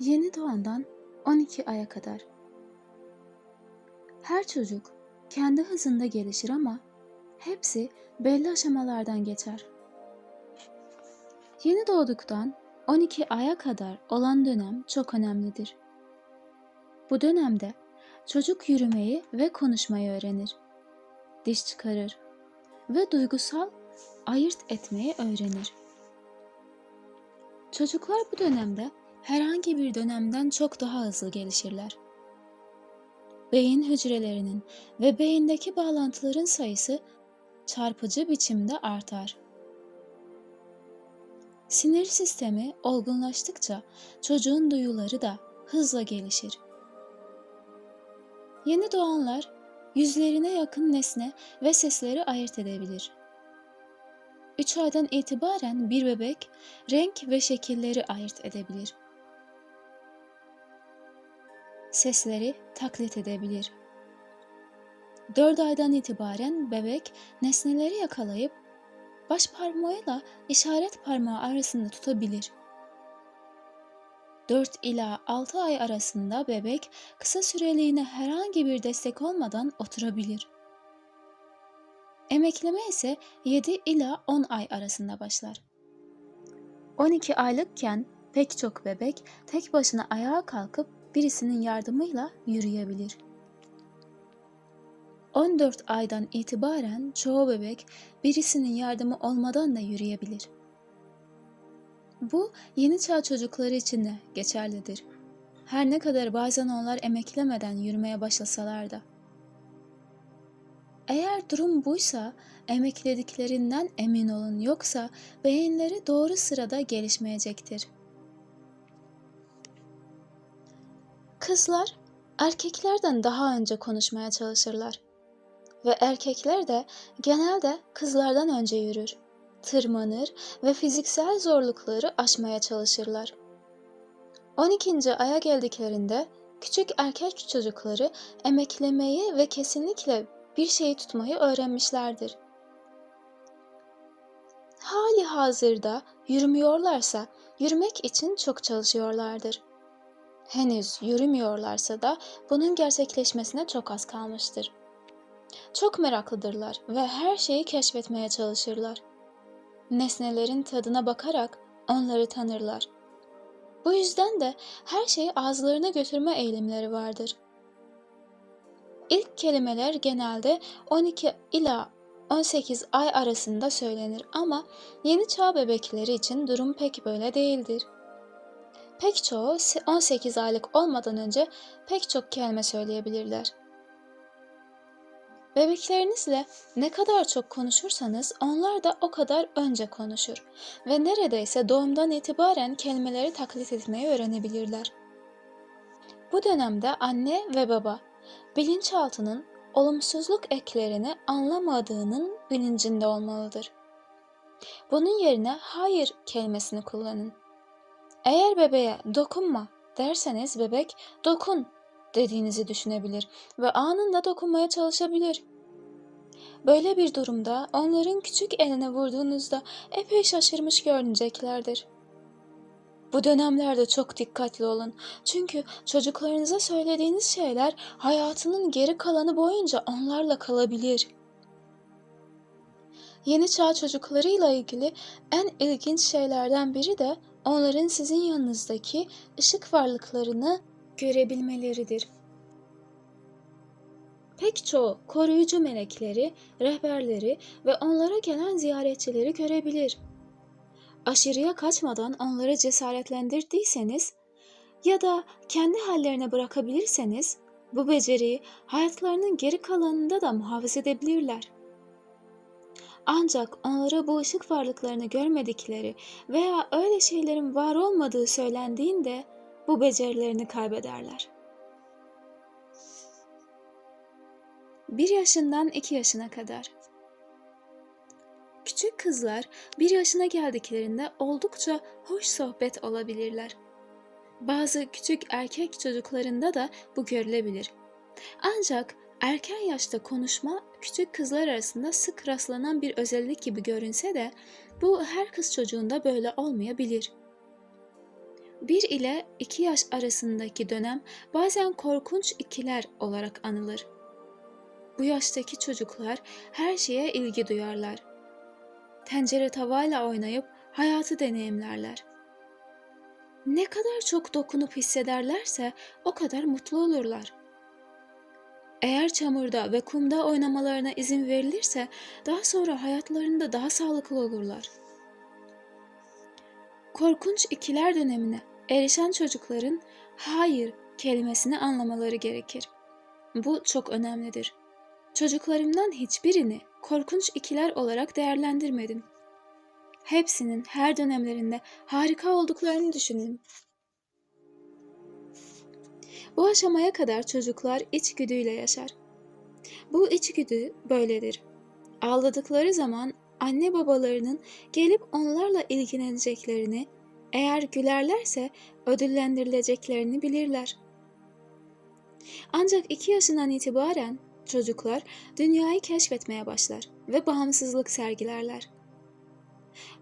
Yeni doğandan 12 aya kadar. Her çocuk kendi hızında gelişir ama hepsi belli aşamalardan geçer. Yeni doğduktan 12 aya kadar olan dönem çok önemlidir. Bu dönemde çocuk yürümeyi ve konuşmayı öğrenir. Diş çıkarır ve duygusal ayırt etmeyi öğrenir. Çocuklar bu dönemde herhangi bir dönemden çok daha hızlı gelişirler. Beyin hücrelerinin ve beyindeki bağlantıların sayısı çarpıcı biçimde artar. Sinir sistemi olgunlaştıkça çocuğun duyuları da hızla gelişir. Yeni doğanlar yüzlerine yakın nesne ve sesleri ayırt edebilir. 3 aydan itibaren bir bebek renk ve şekilleri ayırt edebilir. Sesleri taklit edebilir. 4 aydan itibaren bebek nesneleri yakalayıp baş parmağıyla işaret parmağı arasında tutabilir. 4 ila 6 ay arasında bebek kısa süreliğine herhangi bir destek olmadan oturabilir. Emekleme ise 7 ila 10 ay arasında başlar. 12 aylıkken pek çok bebek tek başına ayağa kalkıp birisinin yardımıyla yürüyebilir. 14 aydan itibaren çoğu bebek birisinin yardımı olmadan da yürüyebilir. Bu yeni çağ çocukları için de geçerlidir. Her ne kadar bazen onlar emeklemeden yürümeye başlasalar da. Eğer durum buysa emeklediklerinden emin olun yoksa beyinleri doğru sırada gelişmeyecektir. Kızlar erkeklerden daha önce konuşmaya çalışırlar ve erkekler de genelde kızlardan önce yürür, tırmanır ve fiziksel zorlukları aşmaya çalışırlar. 12. aya geldiklerinde küçük erkek çocukları emeklemeyi ve kesinlikle bir şeyi tutmayı öğrenmişlerdir. Hali hazırda yürümüyorlarsa yürümek için çok çalışıyorlardır. Henüz yürümüyorlarsa da bunun gerçekleşmesine çok az kalmıştır. Çok meraklıdırlar ve her şeyi keşfetmeye çalışırlar. Nesnelerin tadına bakarak onları tanırlar. Bu yüzden de her şeyi ağızlarına götürme eğilimleri vardır. İlk kelimeler genelde 12 ila 18 ay arasında söylenir ama yeni çağ bebekleri için durum pek böyle değildir. Pek çoğu 18 aylık olmadan önce pek çok kelime söyleyebilirler. Bebeklerinizle ne kadar çok konuşursanız onlar da o kadar önce konuşur ve neredeyse doğumdan itibaren kelimeleri taklit etmeyi öğrenebilirler. Bu dönemde anne ve baba bilinçaltının olumsuzluk eklerini anlamadığının bilincinde olmalıdır. Bunun yerine hayır kelimesini kullanın. Eğer bebeğe dokunma derseniz bebek dokun dediğinizi düşünebilir ve anında dokunmaya çalışabilir. Böyle bir durumda onların küçük eline vurduğunuzda epey şaşırmış görüneceklerdir. Bu dönemlerde çok dikkatli olun. Çünkü çocuklarınıza söylediğiniz şeyler hayatının geri kalanı boyunca onlarla kalabilir. Yeni çağ çocuklarıyla ilgili en ilginç şeylerden biri de onların sizin yanınızdaki ışık varlıklarını görebilmeleridir. Pek çoğu koruyucu melekleri, rehberleri ve onlara gelen ziyaretçileri görebilir. Aşırıya kaçmadan onları cesaretlendirdiyseniz ya da kendi hallerine bırakabilirseniz bu beceriyi hayatlarının geri kalanında da muhafaza edebilirler. Ancak onlara bu ışık varlıklarını görmedikleri veya öyle şeylerin var olmadığı söylendiğinde bu becerilerini kaybederler. 1 yaşından 2 yaşına kadar. Küçük kızlar 1 yaşına geldiklerinde oldukça hoş sohbet olabilirler. Bazı küçük erkek çocuklarında da bu görülebilir. Ancak erken yaşta konuşma küçük kızlar arasında sık rastlanan bir özellik gibi görünse de bu her kız çocuğunda böyle olmayabilir. 1 ile 2 yaş arasındaki dönem bazen korkunç ikiler olarak anılır. Bu yaştaki çocuklar her şeye ilgi duyarlar. Tencere tavayla oynayıp hayatı deneyimlerler. Ne kadar çok dokunup hissederlerse o kadar mutlu olurlar. Eğer çamurda ve kumda oynamalarına izin verilirse daha sonra hayatlarında daha sağlıklı olurlar. Korkunç ikiler dönemine erişen çocukların hayır kelimesini anlamaları gerekir. Bu çok önemlidir. Çocuklarımdan hiçbirini korkunç ikiler olarak değerlendirmedim. Hepsinin her dönemlerinde harika olduklarını düşündüm. Bu aşamaya kadar çocuklar içgüdüyle yaşar. Bu içgüdü böyledir. Ağladıkları zaman anne babalarının gelip onlarla ilgileneceklerini, eğer gülerlerse ödüllendirileceklerini bilirler. Ancak iki yaşından itibaren çocuklar dünyayı keşfetmeye başlar ve bağımsızlık sergilerler.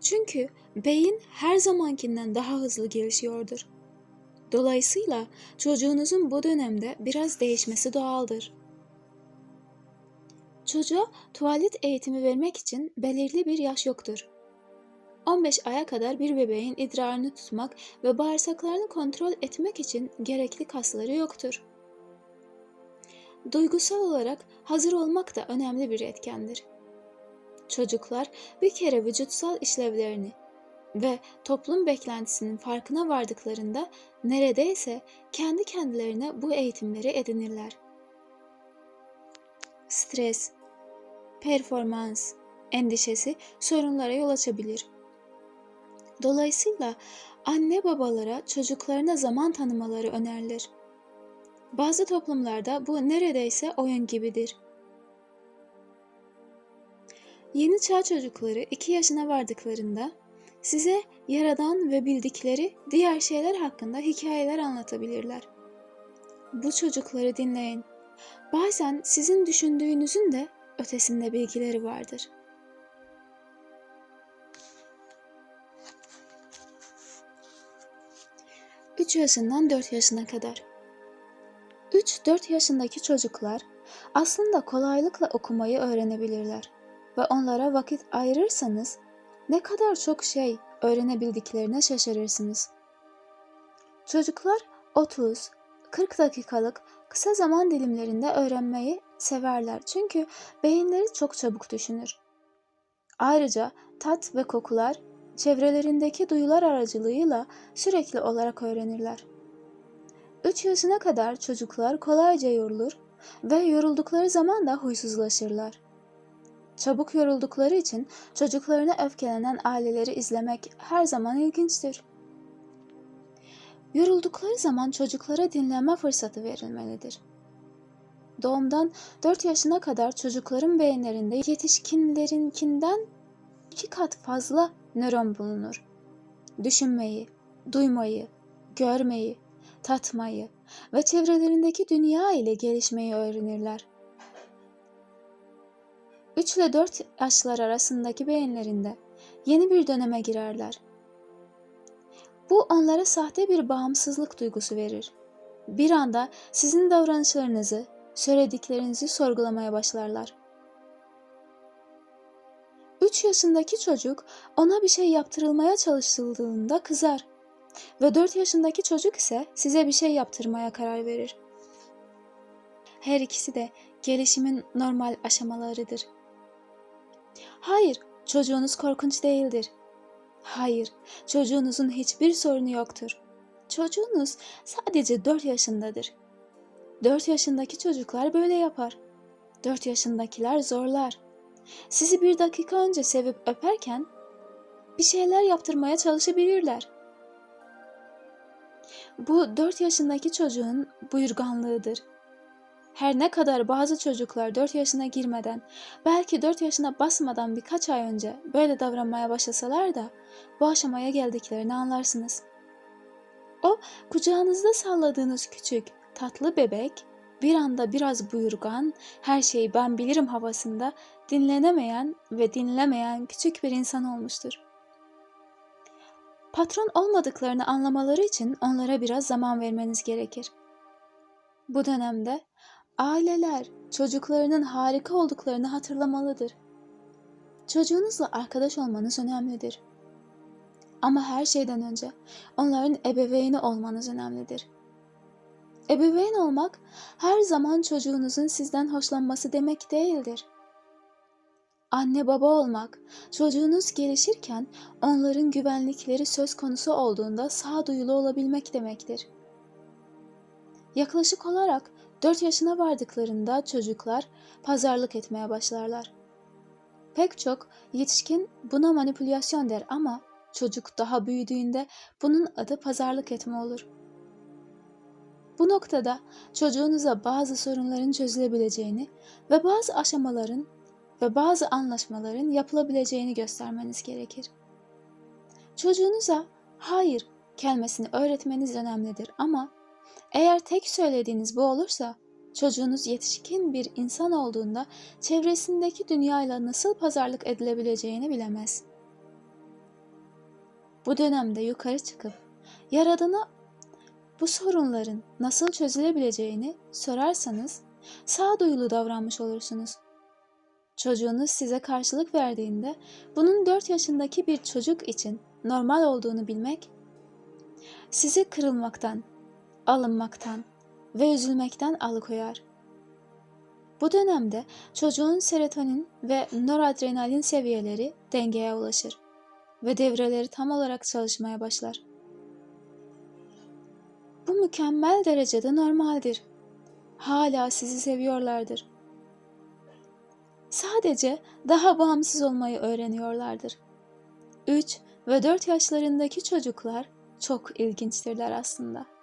Çünkü beyin her zamankinden daha hızlı gelişiyordur. Dolayısıyla çocuğunuzun bu dönemde biraz değişmesi doğaldır. Çocuğa tuvalet eğitimi vermek için belirli bir yaş yoktur. 15 aya kadar bir bebeğin idrarını tutmak ve bağırsaklarını kontrol etmek için gerekli kasları yoktur. Duygusal olarak hazır olmak da önemli bir etkendir. Çocuklar bir kere vücutsal işlevlerini ve toplum beklentisinin farkına vardıklarında neredeyse kendi kendilerine bu eğitimleri edinirler. Stres, performans, endişesi sorunlara yol açabilir. Dolayısıyla anne babalara çocuklarına zaman tanımaları önerilir. Bazı toplumlarda bu neredeyse oyun gibidir. Yeni çağ çocukları 2 yaşına vardıklarında size yaradan ve bildikleri diğer şeyler hakkında hikayeler anlatabilirler. Bu çocukları dinleyin. Bazen sizin düşündüğünüzün de ötesinde bilgileri vardır. Üç yaşından 4 yaşına kadar. 3-4 yaşındaki çocuklar aslında kolaylıkla okumayı öğrenebilirler ve onlara vakit ayırırsanız ne kadar çok şey öğrenebildiklerine şaşırırsınız. Çocuklar 30 40 dakikalık kısa zaman dilimlerinde öğrenmeyi severler çünkü beyinleri çok çabuk düşünür. Ayrıca tat ve kokular çevrelerindeki duyular aracılığıyla sürekli olarak öğrenirler. 3 yaşına kadar çocuklar kolayca yorulur ve yoruldukları zaman da huysuzlaşırlar. Çabuk yoruldukları için çocuklarına öfkelenen aileleri izlemek her zaman ilginçtir. Yoruldukları zaman çocuklara dinleme fırsatı verilmelidir. Doğumdan 4 yaşına kadar çocukların beyinlerinde yetişkinlerinkinden iki kat fazla nöron bulunur. Düşünmeyi, duymayı, görmeyi, tatmayı ve çevrelerindeki dünya ile gelişmeyi öğrenirler. 3 ile 4 yaşlar arasındaki beyinlerinde yeni bir döneme girerler. Bu onlara sahte bir bağımsızlık duygusu verir. Bir anda sizin davranışlarınızı, söylediklerinizi sorgulamaya başlarlar. 3 yaşındaki çocuk ona bir şey yaptırılmaya çalışıldığında kızar ve 4 yaşındaki çocuk ise size bir şey yaptırmaya karar verir. Her ikisi de gelişimin normal aşamalarıdır. Hayır, çocuğunuz korkunç değildir. Hayır, çocuğunuzun hiçbir sorunu yoktur. Çocuğunuz sadece 4 yaşındadır. 4 yaşındaki çocuklar böyle yapar. 4 yaşındakiler zorlar. Sizi bir dakika önce sevip öperken bir şeyler yaptırmaya çalışabilirler. Bu 4 yaşındaki çocuğun buyurganlığıdır. Her ne kadar bazı çocuklar 4 yaşına girmeden, belki 4 yaşına basmadan birkaç ay önce böyle davranmaya başlasalar da bu aşamaya geldiklerini anlarsınız. O kucağınızda salladığınız küçük, tatlı bebek bir anda biraz buyurgan, her şeyi ben bilirim havasında dinlenemeyen ve dinlemeyen küçük bir insan olmuştur. Patron olmadıklarını anlamaları için onlara biraz zaman vermeniz gerekir. Bu dönemde aileler çocuklarının harika olduklarını hatırlamalıdır. Çocuğunuzla arkadaş olmanız önemlidir. Ama her şeyden önce onların ebeveyni olmanız önemlidir. Ebeveyn olmak her zaman çocuğunuzun sizden hoşlanması demek değildir. Anne baba olmak, çocuğunuz gelişirken onların güvenlikleri söz konusu olduğunda sağduyulu olabilmek demektir. Yaklaşık olarak 4 yaşına vardıklarında çocuklar pazarlık etmeye başlarlar. Pek çok yetişkin buna manipülasyon der ama çocuk daha büyüdüğünde bunun adı pazarlık etme olur. Bu noktada çocuğunuza bazı sorunların çözülebileceğini ve bazı aşamaların ve bazı anlaşmaların yapılabileceğini göstermeniz gerekir. Çocuğunuza hayır kelimesini öğretmeniz önemlidir ama eğer tek söylediğiniz bu olursa çocuğunuz yetişkin bir insan olduğunda çevresindeki dünyayla nasıl pazarlık edilebileceğini bilemez. Bu dönemde yukarı çıkıp Yaradan'a bu sorunların nasıl çözülebileceğini sorarsanız sağduyulu davranmış olursunuz. Çocuğunuz size karşılık verdiğinde bunun 4 yaşındaki bir çocuk için normal olduğunu bilmek sizi kırılmaktan, alınmaktan ve üzülmekten alıkoyar. Bu dönemde çocuğun serotonin ve noradrenalin seviyeleri dengeye ulaşır ve devreleri tam olarak çalışmaya başlar. Bu mükemmel derecede normaldir. Hala sizi seviyorlardır. Sadece daha bağımsız olmayı öğreniyorlardır. 3 ve 4 yaşlarındaki çocuklar çok ilginçtirler aslında.